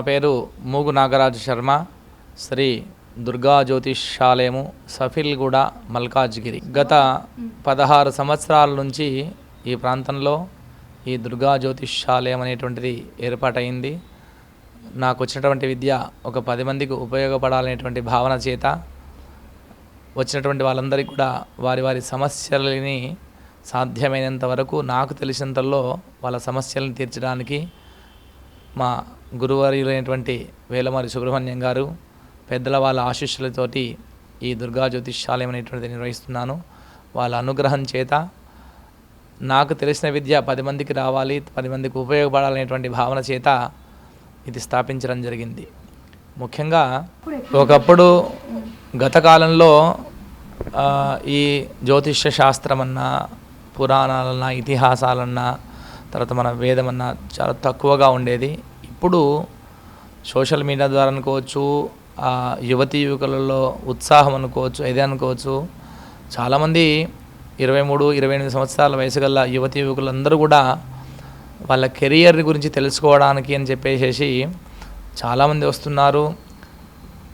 నా పేరు మూగు నాగరాజు శర్మ శ్రీ దుర్గా జ్యోతిష్యాలయము సఫిల్గూడ మల్కాజ్గిరి. గత పదహారు సంవత్సరాల నుంచి ఈ ప్రాంతంలో ఈ దుర్గా జ్యోతిష్యాలయం అనేటువంటిది ఏర్పాటైంది నాకు వచ్చినటువంటి విద్య ఒక పది మందికి ఉపయోగపడాలనేటువంటి భావన చేత వచ్చినటువంటి వాళ్ళందరికీ కూడా వారి వారి సమస్యలని సాధ్యమైనంత వరకు నాకు తెలిసినంతలో వాళ్ళ సమస్యలను తీర్చడానికి మా గురువర్యులైనటువంటి వేలమారి సుబ్రహ్మణ్యం గారు పెద్దల వాళ్ళ ఆశీస్సులతోటి ఈ దుర్గా జ్యోతిష్యాలయం అనేటువంటిది నిర్వహిస్తున్నాను. వాళ్ళ అనుగ్రహం చేత నాకు తెలిసిన విద్య పది మందికి రావాలి పది మందికి ఉపయోగపడాలనేటువంటి భావన చేత ఇది స్థాపించడం జరిగింది. ముఖ్యంగా ఒకప్పుడు గత కాలంలో ఈ జ్యోతిష్య శాస్త్రమన్నా పురాణాలన్నా ఇతిహాసాలన్నా తర్వాత మన వేదమన్నా చాలా తక్కువగా ఉండేది. ఇప్పుడు సోషల్ మీడియా ద్వారా అనుకోవచ్చు ఆ యువతి యువకులలో ఉత్సాహం అనుకోవచ్చు ఇదే అనుకోవచ్చు. చాలామంది ఇరవై మూడు ఇరవై ఎనిమిది సంవత్సరాల వయసు గల యువతి యువకులందరూ కూడా వాళ్ళ కెరియర్ గురించి తెలుసుకోవడానికి అని చెప్పేసి చాలామంది వస్తున్నారు.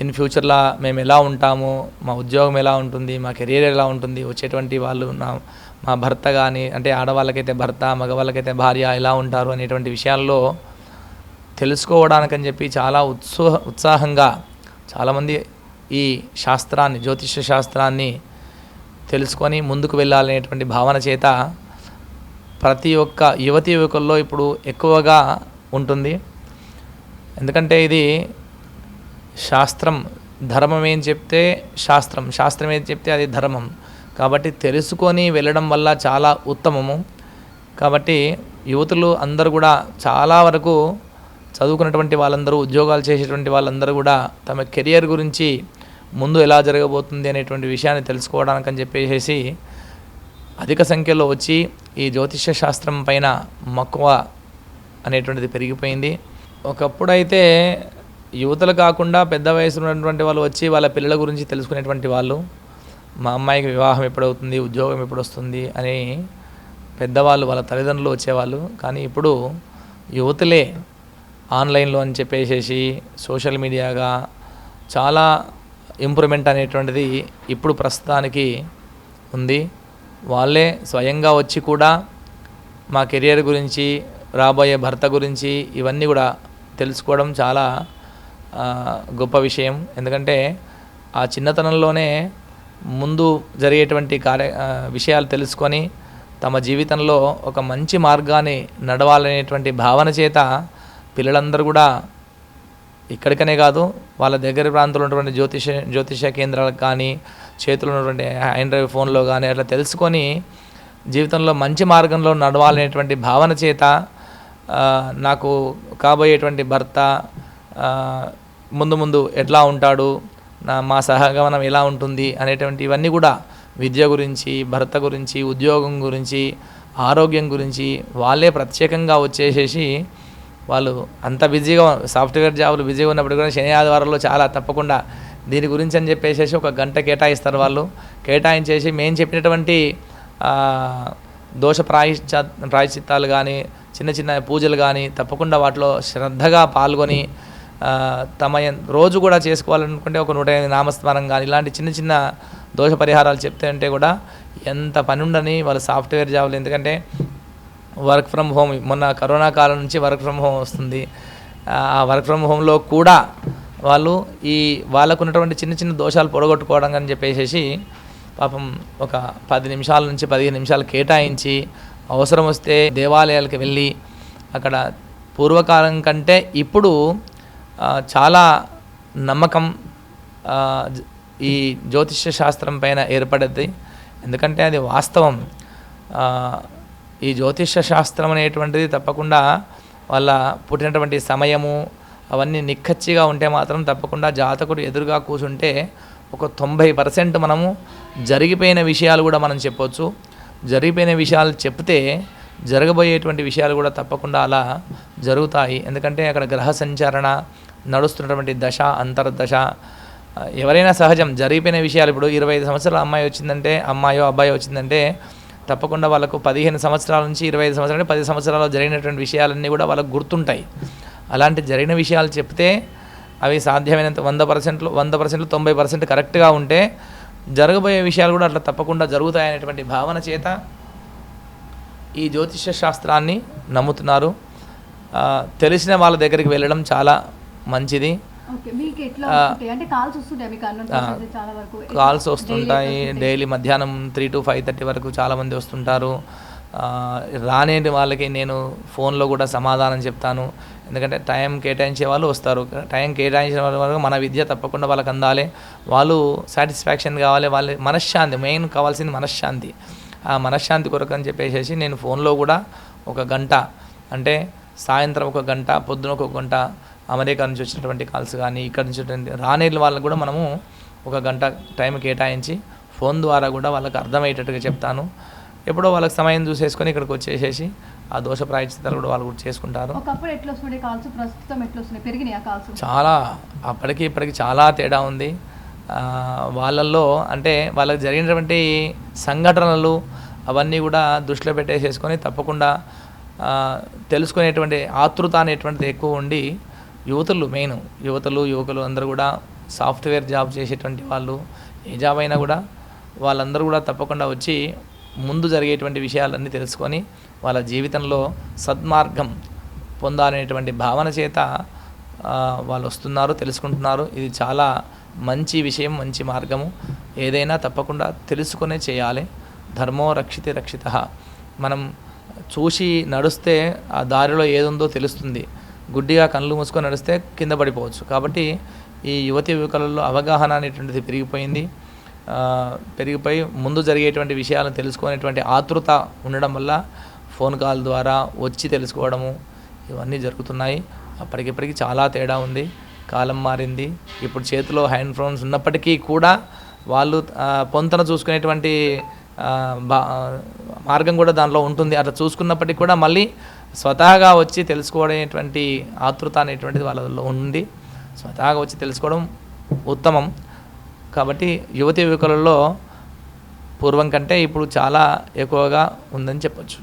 ఇన్ ఫ్యూచర్లో మేము ఎలా ఉంటాము మా ఉద్యోగం ఎలా ఉంటుంది మా కెరియర్ ఎలా ఉంటుంది వచ్చేటువంటి వాళ్ళు నా మా భర్త కానీ అంటే ఆడవాళ్ళకైతే భర్త మగవాళ్ళకైతే భార్య ఎలా ఉంటారు అనేటువంటి విషయాల్లో తెలుసుకోవడానికని చెప్పి చాలా ఉత్సాహ ఉత్సాహంగా చాలామంది ఈ శాస్త్రాన్ని జ్యోతిష శాస్త్రాన్ని తెలుసుకొని ముందుకు వెళ్ళాలనేటువంటి భావన చేత ప్రతి ఒక్క యువతి యువకుల్లో ఇప్పుడు ఎక్కువగా ఉంటుంది. ఎందుకంటే ఇది శాస్త్రం ధర్మం ఏం చెప్తే శాస్త్రం శాస్త్రం ఏం చెప్తే అది ధర్మం. కాబట్టి తెలుసుకొని వెళ్ళడం వల్ల చాలా ఉత్తమము. కాబట్టి యువతులు అందరూ కూడా చాలా వరకు చదువుకున్నటువంటి వాళ్ళందరూ ఉద్యోగాలు చేసేటువంటి వాళ్ళందరూ కూడా తమ కెరియర్ గురించి ముందు ఎలా జరగబోతుంది అనేటువంటి విషయాన్ని తెలుసుకోవడానికి అని చెప్పేసి అధిక సంఖ్యలో వచ్చి ఈ జ్యోతిష్య శాస్త్రం పైన మక్కువ అనేటువంటిది పెరిగిపోయింది. ఒకప్పుడైతే యువతలు కాకుండా పెద్ద వయసు ఉన్నటువంటి వాళ్ళు వచ్చి వాళ్ళ పిల్లల గురించి తెలుసుకునేటువంటి వాళ్ళు మా అమ్మాయికి వివాహం ఎప్పుడవుతుంది ఉద్యోగం ఎప్పుడు వస్తుంది అని పెద్దవాళ్ళు వాళ్ళ తల్లిదండ్రులు వచ్చేవాళ్ళు. కానీ ఇప్పుడు యువతలే ఆన్లైన్లో అని చెప్పేసేసి సోషల్ మీడియాగా చాలా ఇంప్రూవ్మెంట్ అనేటువంటిది ఇప్పుడు ప్రస్తుతానికి ఉంది. వాళ్ళే స్వయంగా వచ్చి కూడా మా కెరియర్ గురించి రాబోయే భర్త గురించి ఇవన్నీ కూడా తెలుసుకోవడం చాలా గొప్ప విషయం. ఎందుకంటే ఆ చిన్నతనంలోనే ముందు జరిగేటువంటి కార్య విషయాలు తెలుసుకొని తమ జీవితంలో ఒక మంచి మార్గాన్ని నడవాలనేటువంటి భావన చేత పిల్లలందరూ కూడా ఇక్కడికనే కాదు వాళ్ళ దగ్గర ప్రాంతంలో ఉన్నటువంటి జ్యోతిష జ్యోతిష కేంద్రాలకు కానీ చేతులు ఉన్నటువంటి ఆండ్రాయిడ్ ఫోన్లో కానీ అట్లా తెలుసుకొని జీవితంలో మంచి మార్గంలో నడవాలనేటువంటి భావన చేత నాకు కాబోయేటువంటి భర్త ముందు ముందు ఎట్లా ఉంటాడు నా మా సహగమనం ఎలా ఉంటుంది అనేటువంటి ఇవన్నీ కూడా విద్య గురించి భర్త గురించి ఉద్యోగం గురించి ఆరోగ్యం గురించి వాళ్ళే ప్రత్యేకంగా వచ్చేసేసి వాళ్ళు అంత బిజీగా సాఫ్ట్వేర్ జాబులు బిజీగా ఉన్నప్పుడు కూడా శని ఆదివారంలో చాలా తప్పకుండా దీని గురించి అని చెప్పేసి ఒక గంట కేటాయిస్తారు వాళ్ళు. కేటాయించేసి మేము చెప్పినటువంటి దోష ప్రాయశ్చ ప్రాయశ్చిత్తాలు కానీ చిన్న చిన్న పూజలు కానీ తప్పకుండా వాటిలో శ్రద్ధగా పాల్గొని తమ రోజు కూడా చేసుకోవాలనుకుంటే ఒక నూట ఎనిమిది నామస్మరణం కానీ ఇలాంటి చిన్న చిన్న దోష పరిహారాలు చెప్తే అంటే కూడా ఎంత పని ఉండని వాళ్ళు సాఫ్ట్వేర్ జాబులు. ఎందుకంటే వర్క్ ఫ్రమ్ హోమ్ మొన్న కరోనా కాలం నుంచి వర్క్ ఫ్రమ్ హోమ్ వస్తుంది. ఆ వర్క్ ఫ్రమ్ హోమ్లో కూడా వాళ్ళు ఈ వాళ్ళకు ఉన్నటువంటి చిన్న చిన్న దోషాలు పొడగొట్టుకోవడం అని చెప్పేసి పాపం ఒక పది నిమిషాల నుంచి పదిహేను నిమిషాలు కేటాయించి అవసరం వస్తే దేవాలయాలకు వెళ్ళి అక్కడ పూర్వకాలం కంటే ఇప్పుడు చాలా నమ్మకం ఈ జ్యోతిష్య శాస్త్రం పైన ఏర్పడద్ది ఎందుకంటే అది వాస్తవం. ఈ జ్యోతిష్య శాస్త్రం అనేటువంటిది తప్పకుండా వాళ్ళ పుట్టినటువంటి సమయము అవన్నీ నిక్కచ్చిగా ఉంటే మాత్రం తప్పకుండా జాతకుడు ఎదురుగా కూర్చుంటే ఒక తొంభై పర్సెంట్ మనము జరిగిపోయిన విషయాలు కూడా మనం చెప్పొచ్చు. జరిగిపోయిన విషయాలు చెప్తే జరగబోయేటువంటి విషయాలు కూడా తప్పకుండా అలా జరుగుతాయి. ఎందుకంటే అక్కడ గ్రహ సంచరణ నడుస్తున్నటువంటి దశ అంతర్దశ ఎవరైనా సహజం జరిగిపోయిన విషయాలు. ఇప్పుడు ఇరవై ఐదు సంవత్సరాల అమ్మాయి వచ్చిందంటే అమ్మాయో అబ్బాయి వచ్చిందంటే తప్పకుండా వాళ్ళకు పదిహేను సంవత్సరాల నుంచి ఇరవై ఐదు సంవత్సరాలు పది సంవత్సరాలు జరిగినటువంటి విషయాలన్నీ కూడా వాళ్ళకు గుర్తుంటాయి. అలాంటి జరిగిన విషయాలు చెప్తే అవి సాధ్యమైనంత వంద పర్సెంట్లు వంద పర్సెంట్లు తొంభై పర్సెంట్ కరెక్ట్గా ఉంటే జరగబోయే విషయాలు కూడా అట్లా తప్పకుండా జరుగుతాయనేటువంటి భావన చేత ఈ జ్యోతిష శాస్త్రాన్ని నమ్ముతున్నారు. తెలిసిన వాళ్ళ దగ్గరికి వెళ్ళడం చాలా మంచిది. కాల్స్ వస్తుంటాయి? డైలీ మధ్యాహ్నం త్రీ టు ఫైవ్ థర్టీ వరకు చాలామంది వస్తుంటారు. ఆ, రానేటి వాళ్ళకి నేను ఫోన్లో కూడా సమాధానం చెప్తాను. ఎందుకంటే టైం కేటాయించే వాళ్ళు వస్తారు. టైం కేటాయించిన వాళ్ళ వరకు మన విద్య తప్పకుండా వాళ్ళకి అందాలి. వాళ్ళు సాటిస్ఫాక్షన్ కావాలి. వాళ్ళ మనశ్శాంతి మెయిన్ కావాల్సింది మనశ్శాంతి. ఆ మనశ్శాంతి కొరకు అని చెప్పేసి నేను ఫోన్లో కూడా ఒక గంట అంటే సాయంత్రం ఒక గంట పొద్దున ఒక గంట అమెరికా నుంచి వచ్చినటువంటి కాల్స్ కానీ ఇక్కడ నుంచి రానేళ్ళ వాళ్ళకు కూడా మనము ఒక గంట టైం కేటాయించి ఫోన్ ద్వారా కూడా వాళ్ళకి అర్థమయ్యేటట్టుగా చెప్తాను. ఎప్పుడో వాళ్ళకి సమయం చూసేసుకొని ఇక్కడికి వచ్చేసేసి ఆ దోష ప్రాయచితాలు కూడా వాళ్ళు కూడా చేసుకుంటారు చాలా అప్పటికి ఇప్పటికి చాలా తేడా ఉంది. వాళ్ళల్లో అంటే వాళ్ళకి జరిగినటువంటి సంఘటనలు అవన్నీ కూడా దృష్టిలో పెట్టేసేసుకొని తప్పకుండా తెలుసుకునేటువంటి ఆతృత అనేటువంటిది ఎక్కువ ఉండి యువతులు మెయిన్ యువతలు యువకులు అందరూ కూడా సాఫ్ట్వేర్ జాబ్ చేసేటువంటి వాళ్ళు ఏ జాబ్ అయినా కూడా వాళ్ళందరూ కూడా తప్పకుండా వచ్చి ముందు జరిగేటువంటి విషయాలన్నీ తెలుసుకొని వాళ్ళ జీవితంలో సద్మార్గం పొందాలనేటువంటి భావన చేత వాళ్ళు వస్తున్నారు తెలుసుకుంటున్నారు. ఇది చాలా మంచి విషయం మంచి మార్గము. ఏదైనా తప్పకుండా తెలుసుకునే చేయాలి. ధర్మో రక్షితే రక్షిత. మనం చూసి నడుస్తే ఆ దారిలో ఏదుందో తెలుస్తుంది. గుడ్డిగా కళ్ళు మూసుకొని నడిస్తే కింద పడిపోవచ్చు. కాబట్టి ఈ యువతి యువకులలో అవగాహన అనేటువంటిది పెరిగిపోయింది. పెరిగిపోయి ముందు జరిగేటువంటి విషయాలను తెలుసుకునేటువంటి ఆతృత ఉండడం వల్ల ఫోన్ కాల్ ద్వారా వచ్చి తెలుసుకోవడము ఇవన్నీ జరుగుతున్నాయి. అప్పటికిప్పటికి చాలా తేడా ఉంది. కాలం మారింది. ఇప్పుడు చేతిలో హ్యాండ్ ఫోన్స్ ఉన్నప్పటికీ కూడా వాళ్ళు పొంతన చూసుకునేటువంటి మార్గం కూడా దానిలో ఉంటుంది. అట్లా చూసుకున్నప్పటికీ కూడా మళ్ళీ స్వతహాగా వచ్చి తెలుసుకోవడేటువంటి ఆతృత అనేటువంటిది వాళ్ళలో ఉంది. స్వతహాగా వచ్చి తెలుసుకోవడం ఉత్తమం. కాబట్టి యువతి యువకులలో పూర్వం కంటే ఇప్పుడు చాలా ఎక్కువగా ఉందని చెప్పచ్చు.